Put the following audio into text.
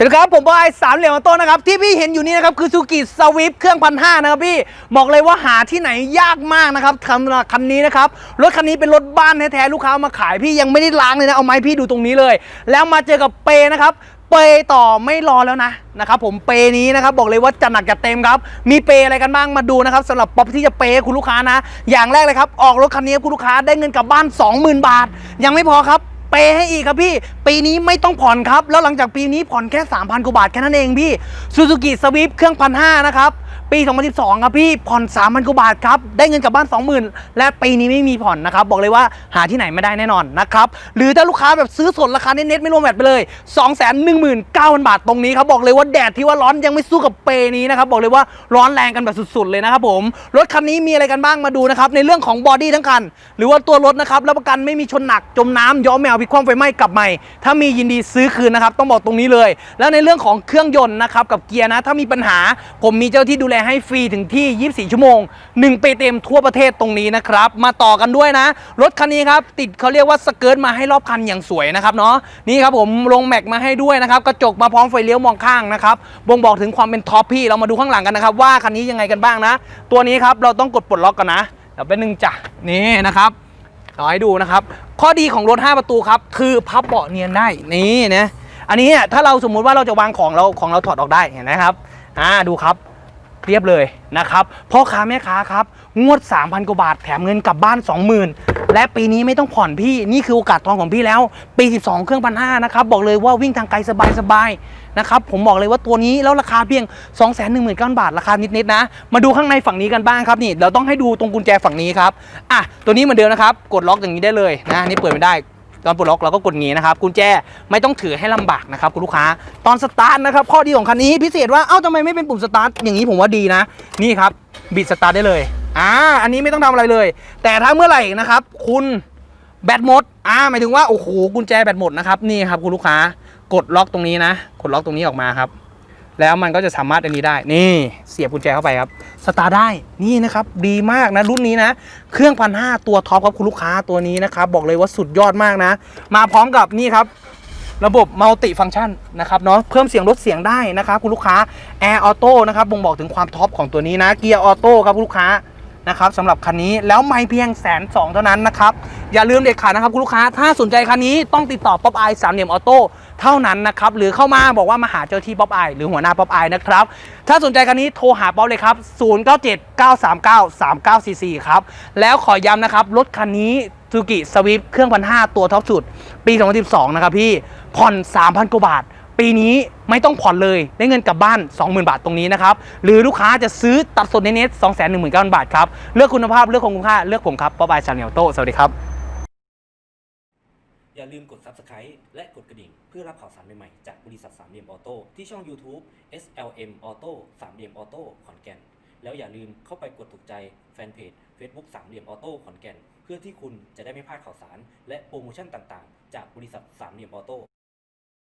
สวัสดีครับ ผมบอยสามเหลี่ยมต้นนะครับ ที่พี่เห็นอยู่นี่นะครับ คือซูกิสวิฟเครื่องพันห้านะครับพี่ บอกเลยว่าหาที่ไหนยากมากนะครับสำหรับคันนี้นะครับ รถคันนี้เป็นรถบ้านแท้ๆลูกค้ามาขายพี่ยังไม่ได้ล้างเลยนะ เอาไม้พี่ดูตรงนี้เลย แล้วมาเจอกับเปนะครับเปต่อไม่รอแล้วนะนะครับผมเปนี้นะครับบอกเลยว่าจัดหนักจัดเต็มครับ มีเปอะไรกันบ้างมาดูนะครับสำหรับป๊อปที่จะเปให้คุณลูกค้านะ อย่างแรกเลยครับออกรถคันนี้คุณลูกค้าได้เงินกลับบ้าน 20,000 บาท ยังไม่พอครับ เปย์ให้อีกครับพี่ ปีนี้ไม่ต้องผ่อนครับ แล้วหลังจากปีนี้ผ่อนแค่ 3,000กว่าบาทแค่นั้นเองพี่ซูซูกิสวิฟเครื่องพันห้านะครับปี 2012 ครับพี่ผ่อน 3,000กว่าบาทครับ ได้เงินกลับบ้าน 20,000 และปีนี้ไม่มีผ่อนนะครับ บอกเลยว่าหาที่ไหนไม่ได้แน่นอนนะครับ หรือถ้าลูกค้าแบบซื้อสดราคาเน็ตๆไม่รวมแวดไปเลย 219,000 บาทตรงนี้ครับ บอกเลยว่าแดดที่ว่าร้อนยังไม่สู้กับเปย์นี้นะครับ บอกเลยว่าร้อนแรงกันแบบสุดๆเลยนะครับผม รถคันนี้มีอะไรกันบ้างมาดูนะครับในเรื่องของบอดี้ทั้งคัน หรือว่าตัวรถนะครับรับประกันไม่มีชนหนักจมน้ำย้อมแมวพลิกคว่ำไฟไหม้กลับใหม่ ถ้ามียินดีซื้อคืนนะครับ ต้องบอกตรงนี้เลย แล้วในเรื่องของเครื่องยนต์นะครับกับเกียร์นะ ถ้ามีปัญหาผมมีเจ้าที่ดูแลให้ฟรีถึงที่ 24 ชั่วโมง1ปีเต็มทั่วประเทศตรงนี้นะครับ มาต่อกันด้วยนะ รถคันนี้ครับติดเขาเรียกว่าสเกิร์ตมาให้รอบคันอย่างสวยนะครับเนาะนี่ครับผมลงแม็กมาให้ด้วยนะครับกระจกมาพร้อมไฟเลี้ยวมองข้างนะครับบ่งบอกถึงความเป็นท็อปพี่เรามาดูข้างหลังกันนะครับว่าคันนี้ยังไงกันบ้างนะ ตัวนี้ครับเราต้องกดปลดล็อกกันนะเดี๋ยวเป็นหนึ่งจ้ะนี่นะครับ เอาให้ดูนะครับ ข้อดีของรถ 5 ประตูครับ คือพับเบาะเนียนได้ นี่นะอันนี้ถ้าเราสมมุติว่าเราจะวางของเราของเราถอดออกได้เห็นไหมครับ อ่าดูครับเรียบเลยนะครับพ่อค้าแม่ค้าครับ งวด 3,000 กว่าบาทแถมเงินกลับบ้าน 20,000 และปีนี้ไม่ต้องผ่อนพี่นี่คือโอกาสทองของพี่แล้ว ปี 12 เครื่องพันห้านะครับบอกเลยว่าวิ่งทางไกลสบายๆนะครับผมบอกเลยว่าตัวนี้แล้วราคาเพียง 219,000 บาท ราคานิดๆนะ มาดูข้างในฝั่งนี้กันบ้างครับนี่เราต้องให้ดูตรงกุญแจฝั่งนี้ครับอะตัวนี้เหมือนเดิมนะครับกดล็อกอย่างนี้ได้เลยนะนี่เปิดไม่ได้ตอนปลดล็อกเราก็กดงี้นะครับกุญแจไม่ต้องถือให้ลำบากนะครับคุณลูกค้า ตอนสตาร์ทนะครับข้อดีของคันนี้พิเศษว่าเอ้าทำไมไม่เป็นปุ่มสตาร์ทอย่างนี้ผมว่าดีนะ นี่ครับบิดสตาร์ทได้เลย อ่าอันนี้ไม่ต้องทำอะไรเลย แต่ถ้าเมื่อไหร่นะครับ คุณแบตหมดอ่าหมายถึงว่าโอ้โหกุญแจแบตหมดนะครับนี่ครับคุณลูกค้ากดล็อกตรงนี้นะกดล็อกตรงนี้ออกมาครับ แล้วมันก็จะสามารถอันนี้ได้ นี่เสียบกุญแจเข้าไปครับสตาร์ได้นี่นะครับดีมากนะรุ่นนี้นะ เครื่องพันห้าตัวท็อปครับคุณลูกค้าตัวนี้นะครับบอกเลยว่าสุดยอดมากนะ มาพร้อมกับนี่ครับระบบมัลติฟัง c t ชันนะครับเนาะเพิ่มเสียงลดเสียงได้นะครับคุณลูกค้า Air Auto นะครับบ่งบอกถึงความท็อปของตัวนี้นะเกียร์ออโต้ครับคุณลูกค้า นะครับสำหรับคันนี้แล้วไม่เพียงแสนสองเท่านั้นนะครับอย่าลืมเด็ดขาดนะครับคุณลูกค้าถ้าสนใจคันนี้ต้องติดต่อป๊อปไอสามเหลี่ยมออโต้เท่านั้นนะครับหรือเข้ามาบอกว่ามาหาเจ้าที่ป๊อปไอหรือหัวหน้าป๊อปไอนะครับถ้าสนใจคันนี้โทรหาป๊อปเลยครับ 097 939 3944 ครับแล้วขอย้ำนะครับรถคันนี้ซูกิสวิฟเครื่องพันห้าตัวท็อปสุด ปี 2012 นะครับพี่ผ่อน 3,000 กว่าบาท ปีนี้ไม่ต้องผ่อนเลยได้เงินกลับบ้าน 20,000 บาทตรงนี้นะครับ หรือลูกค้าจะซื้อตัดสดในเน็ต2 1 9 0 0 0 บาทครับ เลือกคุณภาพ เลือกคุณค่า เลือกผมครับป๊อบายชาแนลโต้สวัสดีครับ อย่าลืมกด Subscribe และกดกระดิ่ง เพื่อรับข่าวสารใหม่ ๆ จากบริษัทสามเหลี่ยมออโต้ที่ช่อง YouTube SLM Auto สามเหลี่ยมออโต้ขอนแก่น แล้วอย่าลืมเข้าไปกดถูกใจแฟนเพจ Facebook สามเหลี่ยมออโต้ขอนแก่น เพื่อที่คุณจะได้ไม่พลาดข่าวสาร และโปรโมชั่นต่างๆ จากบริษัทสามเหลี่ยมออโต้